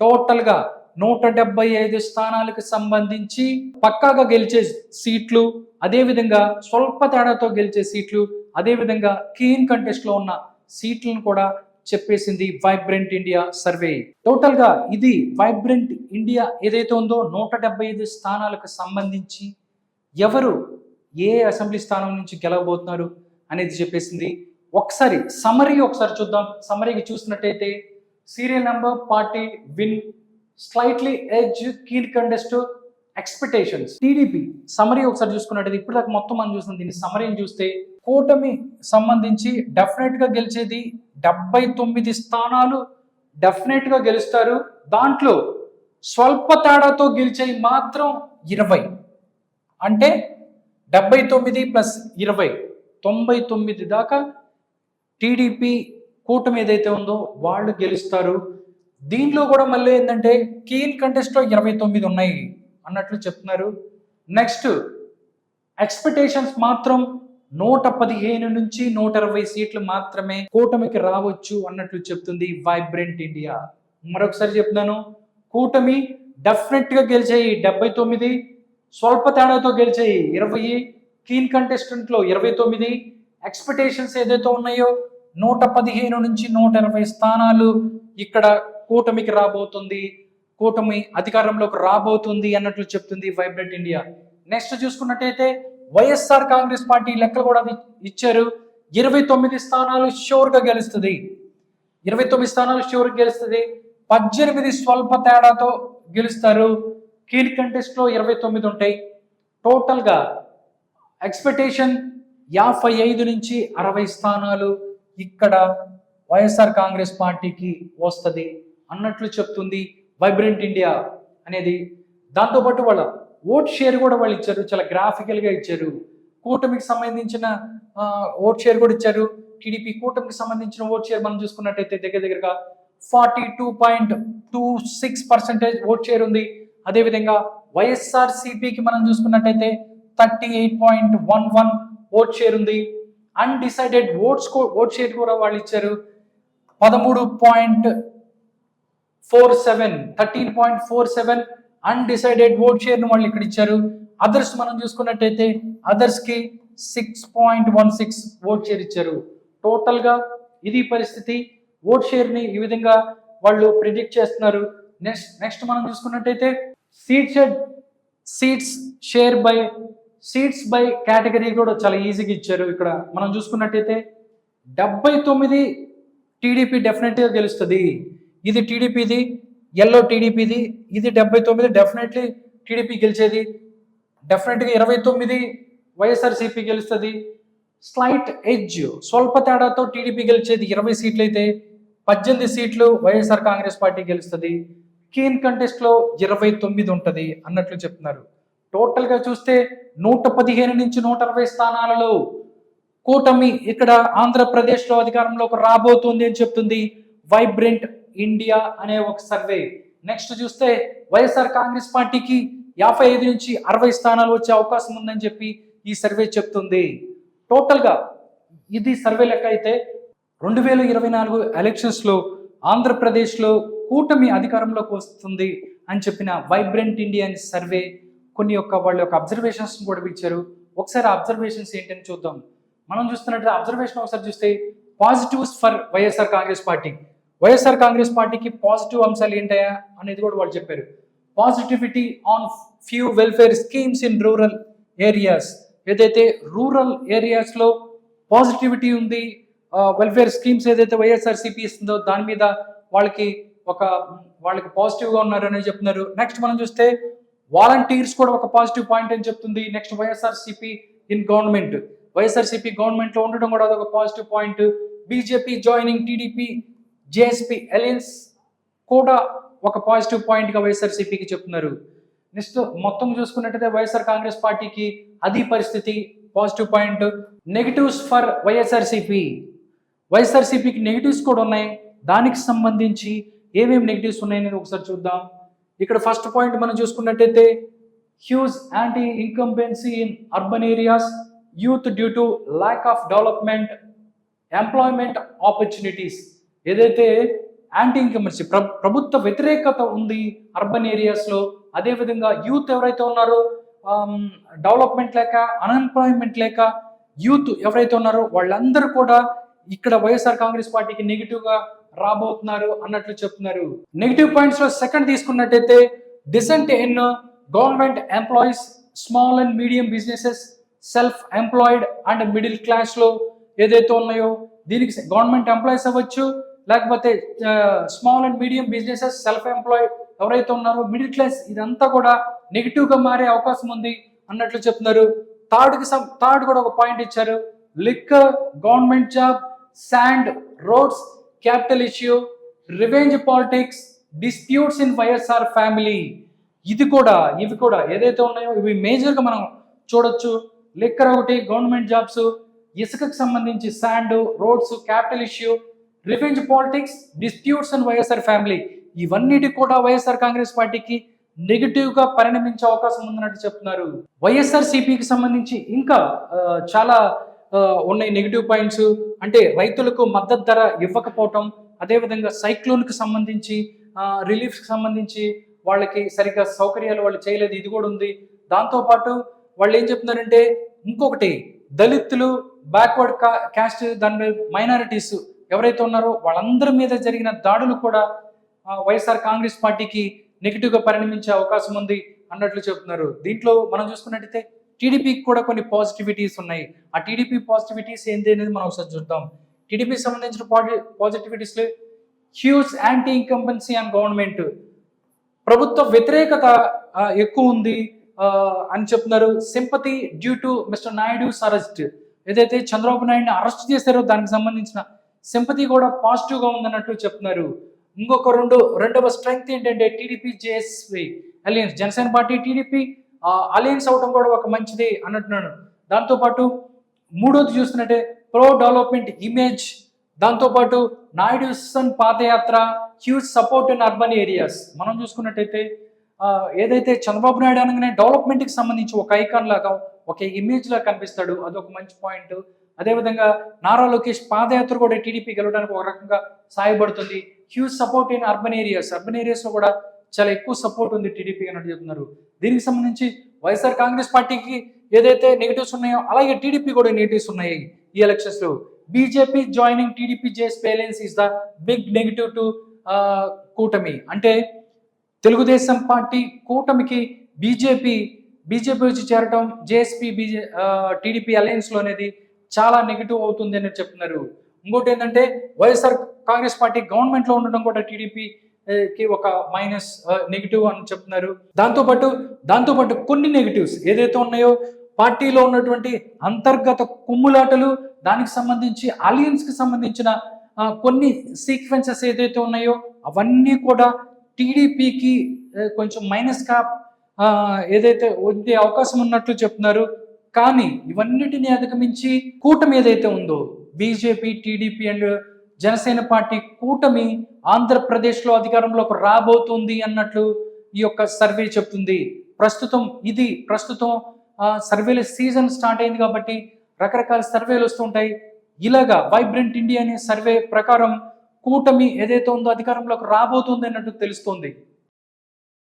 టోటల్గా నూట డెబ్బై ఐదు స్థానాలకు సంబంధించి పక్కాగా గెలిచే సీట్లు అదేవిధంగా స్వల్ప తేడాతో గెలిచే సీట్లు అదేవిధంగా కీన్ కంటెస్ట్లో ఉన్న సీట్లను కూడా చెప్పేసింది వైబ్రెంట్ ఇండియా సర్వే. టోటల్గా ఇది వైబ్రెంట్ ఇండియా ఏదైతే ఉందో నూట డెబ్బై ఐదు స్థానాలకు సంబంధించి ఎవరు ఏ అసెంబ్లీ స్థానం నుంచి గెలవబోతున్నారు అనేది చెప్పేసింది. ఒకసారి సమరీ ఒకసారి చూద్దాం. సమరీకి చూసినట్టయితే serial number party win slightly edge కీల్ contest expectations TDP summary ఒకసారి చూసుకున్నట్టు ఇప్పుడు దాకా మొత్తం మనం చూసిన దీన్ని సమరీని చూస్తే కూటమి సంబంధించి డెఫినెట్గా గెలిచేది డెబ్బై తొమ్మిది స్థానాలు డెఫినెట్గా గెలుస్తారు. దాంట్లో స్వల్ప తేడాతో గెలిచేవి మాత్రం ఇరవై. అంటే డెబ్బై తొమ్మిది ప్లస్ ఇరవై తొంభై తొమ్మిది దాకా టీడీపీ కూటమి ఏదైతే ఉందో వాళ్ళు గెలుస్తారు. దీంట్లో కూడా మళ్ళీ ఏంటంటే కీన్ కంటెస్ట్లో ఇరవై తొమ్మిది ఉన్నాయి అన్నట్లు చెప్తున్నారు. నెక్స్ట్ ఎక్స్పెక్టేషన్స్ మాత్రం నూట పదిహేను నుంచి నూట ఇరవై సీట్లు మాత్రమే కూటమికి రావచ్చు అన్నట్లు చెప్తుంది వైబ్రెంట్ ఇండియా మరొకసారి చెప్తున్నాను కూటమి డెఫినెట్గా గెలిచాయి. డెబ్బై తొమ్మిది స్వల్ప తేడాతో గెలిచాయి. ఇరవై కీన్ కంటెస్టెంట్లో ఇరవై తొమ్మిది. ఎక్స్పెక్టేషన్స్ ఏదైతే ఉన్నాయో నూట పదిహేను నుంచి నూట ఇరవై స్థానాలు ఇక్కడ కూటమికి రాబోతుంది కూటమి అధికారంలోకి రాబోతుంది అన్నట్లు చెప్తుంది వైబ్రెంట్ ఇండియా నెక్స్ట్ చూసుకున్నట్టయితే వైఎస్ఆర్ కాంగ్రెస్ పార్టీ లెక్కలు కూడా అది ఇచ్చారు. ఇరవై తొమ్మిది స్థానాలు షోర్గా గెలుస్తుంది. ఇరవై తొమ్మిది స్థానాలు షోర్గా గెలుస్తుంది. పద్దెనిమిది స్వల్ప తేడాతో గెలుస్తారు. కీల్ కంటెస్ట్లో ఇరవై తొమ్మిది ఉంటాయి. టోటల్గా ఎక్స్పెక్టేషన్ యాభై ఐదు నుంచి అరవై స్థానాలు. ఇక్కడ వైఎస్ఆర్ కాంగ్రెస్ పార్టీకి వస్తుంది అన్నట్లు చెప్తుంది వైబ్రెంట్ ఇండియా అనేది. దాంతోపాటు వాళ్ళ ఓట్ షేర్ కూడా వాళ్ళు ఇచ్చారు చాలా గ్రాఫికల్గా ఇచ్చారు. కూటమికి సంబంధించిన ఓట్ షేర్ కూడా ఇచ్చారు. టీడీపీ కూటమికి సంబంధించిన ఓట్ షేర్ మనం చూసుకున్నట్టయితే దగ్గర దగ్గరగా forty two point two six percentage vote share ఉంది. అదేవిధంగా వైఎస్ఆర్ సిపికి మనం చూసుకున్నట్టయితే thirty eight point one one vote share ఉంది. అన్డిసైడెడ్ ఓట్స్ ఓట్ షేర్ కూడా వాళ్ళు ఇచ్చారు. పదమూడు point four seven thirteen point four seven undecided vote షేర్ను వాళ్ళు ఇక్కడ ఇచ్చారు. అదర్స్ మనం చూసుకున్నట్టయితే అదర్స్కి six point one six vote share ఇచ్చారు. టోటల్గా ఇది పరిస్థితి. ఓట్ షేర్ని ఈ విధంగా వాళ్ళు ప్రిడిక్ట్ చేస్తున్నారు. నెక్స్ట్ నెక్స్ట్ మనం చూసుకున్నట్టయితే seat shed seats share by seats by category కూడా చాలా ఈజీగా ఇచ్చారు. ఇక్కడ మనం చూసుకున్నట్టయితే డెబ్బై తొమ్మిది టీడీపీ డెఫినెట్గా గెలుస్తుంది. ఇది టీడీపీది ఎల్లో టీడీపీది ఇది డెబ్బై తొమ్మిది డెఫినెట్లీ టీడీపీ గెలిచేది. డెఫినెట్గా ఇరవై తొమ్మిది వైఎస్ఆర్సీపీ గెలుస్తుంది. స్లైట్ ఎడ్జ్ స్వల్ప తేడాతో టీడీపీ గెలిచేది ఇరవై సీట్లు అయితే పద్దెనిమిది సీట్లు వైఎస్ఆర్ కాంగ్రెస్ పార్టీ గెలుస్తుంది. కీన్ కంటెస్ట్లో ఇరవై తొమ్మిది ఉంటుంది అన్నట్లు చెప్తున్నారు. టోటల్గా చూస్తే నూట పదిహేను నుంచి నూట అరవై స్థానాలలో కూటమి ఇక్కడ ఆంధ్రప్రదేశ్లో అధికారంలోకి రాబోతుంది అని చెప్తుంది వైబ్రెంట్ ఇండియా అనే ఒక సర్వే. నెక్స్ట్ చూస్తే వైఎస్ఆర్ కాంగ్రెస్ పార్టీకి యాభై ఐదు నుంచి అరవై స్థానాలు వచ్చే అవకాశం ఉందని చెప్పి ఈ సర్వే చెప్తుంది. టోటల్గా ఇది సర్వే లెక్క అయితే రెండు వేల ఇరవై నాలుగు ఎలక్షన్స్లో ఆంధ్రప్రదేశ్లో కూటమి అధికారంలోకి వస్తుంది అని చెప్పిన వైబ్రెంట్ ఇండియా అనే సర్వే కొన్ని యొక్క వాళ్ళ యొక్క అబ్జర్వేషన్స్ కూడా ఇచ్చారు ఒకసారి అబ్జర్వేషన్స్ ఏంటని చూద్దాం. మనం చూస్తున్నట్టు అబ్జర్వేషన్ ఒకసారి చూస్తే positives for YSR Congress party YSR Congress పార్టీకి పాజిటివ్ అంశాలు ఏంటయా అనేది కూడా వాళ్ళు చెప్పారు. Positivity on few welfare schemes in rural areas ఏదైతే రూరల్ ఏరియాస్లో పాజిటివిటీ ఉంది వెల్ఫేర్ స్కీమ్స్ ఏదైతే వైఎస్ఆర్సీపీ ఇస్తుందో దాని మీద వాళ్ళకి ఒక వాళ్ళకి పాజిటివ్గా ఉన్నారని చెప్తున్నారు నెక్స్ట్ మనం చూస్తే వాలంటీర్స్ కూడా ఒక పాజిటివ్ పాయింట్ అని చెప్తుంది. Next YSRCP in government. YSRCP గవర్నమెంట్లో ఉండడం కూడా అదొక positive point. BJP joining TDP JSP alliance కూడా ఒక పాజిటివ్ పాయింట్గా వైఎస్ఆర్సీపీకి చెప్తున్నారు. నెక్స్ట్ మొత్తం చూసుకున్నట్టయితే వైఎస్ఆర్ కాంగ్రెస్ పార్టీకి అది పరిస్థితి positive point. Negatives for YSRCP. వైఎస్ఆర్సీపీకి నెగిటివ్స్ కూడా ఉన్నాయి. దానికి సంబంధించి ఏమేమి నెగిటివ్స్ ఉన్నాయని ఒకసారి చూద్దాం. ఇక్కడ ఫస్ట్ పాయింట్ మనం చూసుకున్నట్టయితే huge anti incumbency in urban areas youth due to lack of development employment opportunities ఏదైతే యాంటీ ఇన్కంపెన్సీ ప్ర ప్రభుత్వ వ్యతిరేకత ఉంది అర్బన్ ఏరియాస్లో అదేవిధంగా యూత్ ఎవరైతే ఉన్నారో um, డెవలప్మెంట్ లేక అన్ఎంప్లాయ్మెంట్ లేక యూత్ ఎవరైతే ఉన్నారో వాళ్ళందరూ కూడా ఇక్కడ వైఎస్ఆర్ కాంగ్రెస్ పార్టీకి నెగిటివ్గా రాబోతున్నారు అన్నట్లు చెప్తున్నారు. నెగిటివ్ పాయింట్స్లో సెకండ్ తీసుకున్నట్టయితే dissent in government employees small and medium businesses self employed and middle క్లాస్లో ఏదైతే ఉన్నాయో దీనికి గవర్నమెంట్ ఎంప్లాయీస్ అవ్వచ్చు లేకపోతే small and medium businesses self employed ఎవరైతే ఉన్నారో మిడిల్ క్లాస్ ఇదంతా కూడా నెగిటివ్గా మారే అవకాశం ఉంది అన్నట్లు చెప్తున్నారు. థర్డ్కి థర్డ్ కూడా ఒక పాయింట్ ఇచ్చారు. Liquor government job sand roads capital issue revenge politics disputes in YSR family. ఇది కూడా ఇవి కూడా ఏదైతే ఉన్నాయో ఇవి మేజర్గా మనం చూడొచ్చు. లిక్కర్ ఒకటి గవర్నమెంట్ జాబ్స్ ఇసుకకు సంబంధించి sand roads capital issue revenge politics disputes and YSR family. ఇవన్నిటి కూడా వైఎస్ఆర్ కాంగ్రెస్ పార్టీకి నెగిటివ్గా పరిణమించే అవకాశం ఉందన్నట్టు చెప్తున్నారు. వైఎస్ఆర్ సిపికి సంబంధించి ఇంకా చాలా ఉన్నాయి నెగిటివ్ పాయింట్స్ అంటే రైతులకు మద్దతు ధర ఇవ్వకపోవటం అదేవిధంగా సైక్లోన్కి సంబంధించి రిలీఫ్కి సంబంధించి వాళ్ళకి సరిగ్గా సౌకర్యాలు వాళ్ళు చేయలేదు ఇది కూడా ఉంది. దాంతోపాటు వాళ్ళు ఏం చెప్తున్నారంటే ఇంకొకటి దళితులు బ్యాక్వర్డ్ క్యాస్ట్ దాని మైనారిటీస్ ఎవరైతే ఉన్నారో వాళ్ళందరి మీద జరిగిన దాడులు కూడా వైఎస్ఆర్ కాంగ్రెస్ పార్టీకి నెగిటివ్గా పరిణమించే అవకాశం ఉంది అన్నట్లు చెప్తున్నారు. దీంట్లో మనం చూసుకున్నట్టయితే టీడీపీకి కూడా కొన్ని పాజిటివిటీస్ ఉన్నాయి. ఆ టీడీపీ పాజిటివిటీస్ ఏంటి అనేది మనం ఒకసారి చూద్దాం. టీడీపీకి సంబంధించిన positivities huge anti incumbency and government ప్రభుత్వ వ్యతిరేకత ఎక్కువ ఉంది అని చెప్తున్నారు. Sympathy due to mister Naidu arrest ఏదైతే చంద్రబాబు నాయుడుని అరెస్ట్ చేశారో దానికి సంబంధించిన సింపతి కూడా పాజిటివ్గా ఉందన్నట్టు ఉందన్నట్లు చెప్తున్నారు. ఇంకొక రెండు రెండవ స్ట్రెంగ్త్ ఏంటంటే TDP JSV alliance Janasena party TDP alliance అవడం కూడా ఒక మంచిది అన్నట్టున్నాను దాంతోపాటు మూడోది చూస్తున్నట్టే ప్రో డెవలప్మెంట్ ఇమేజ్ దాంతోపాటు Naidu son padayatra huge support in urban areas మనం చూసుకున్నట్టయితే ఏదైతే చంద్రబాబు నాయుడు అనగానే డెవలప్మెంట్కి సంబంధించి ఒక ఐకాన్ లాగా ఒక ఇమేజ్ లా కనిపిస్తాడు. అదొక మంచి పాయింట్ అదేవిధంగా నారా లోకేష్ పాదయాత్ర కూడా టీడీపీ గెలవడానికి ఒక రకంగా సహాయపడుతుంది huge support in urban areas urban ఏరియాస్లో కూడా చాలా ఎక్కువ సపోర్ట్ ఉంది టీడీపీ అన్నట్టు చెప్తున్నారు దీనికి సంబంధించి వైఎస్ఆర్ కాంగ్రెస్ పార్టీకి ఏదైతే నెగిటివ్స్ ఉన్నాయో అలాగే టీడీపీ కూడా నెగిటివ్స్ ఉన్నాయి ఈ ఎలక్షన్స్లో. BJP joining TDP JS balance is the big negative to కూటమి. అంటే తెలుగుదేశం పార్టీ కూటమికి బీజేపీ బీజేపీ వచ్చి చేరటం జేఎస్పీ బీజే టీడీపీ అలయన్స్లో అనేది చాలా నెగిటివ్ అవుతుంది అని చెప్తున్నారు. ఇంకోటి ఏంటంటే వైఎస్ఆర్ కాంగ్రెస్ పార్టీ గవర్నమెంట్లో ఉండడం కూడా టీడీపీ కి ఒక మైనస్ నెగిటివ్ అని చెప్తున్నారు. దాంతోపాటు దాంతోపాటు కొన్ని నెగిటివ్స్ ఏదైతే ఉన్నాయో పార్టీలో ఉన్నటువంటి అంతర్గత కుమ్ములాటలు దానికి సంబంధించి ఆలియన్స్కి సంబంధించిన కొన్ని సీక్వెన్సెస్ ఏదైతే ఉన్నాయో అవన్నీ కూడా టీడీపీకి కొంచెం మైనస్గా ఏదైతే ఉండే అవకాశం ఉన్నట్లు చెప్తున్నారు. కానీ ఇవన్నిటిని అధిగమించి కూటమి ఏదైతే ఉందో BJP TDP and Janasena party కూటమి ఆంధ్రప్రదేశ్లో అధికారంలోకి రాబోతుంది అన్నట్లు ఈ యొక్క సర్వే చెప్తుంది. ప్రస్తుతం ఇది ప్రస్తుతం సర్వేల సీజన్ స్టార్ట్ అయింది కాబట్టి రకరకాల సర్వేలు వస్తుంటాయి ఇలాగా వైబ్రెంట్ ఇండియా అనే సర్వే ప్రకారం కూటమి ఏదైతే ఉందో అధికారంలోకి రాబోతుంది అన్నట్టు తెలుస్తోంది.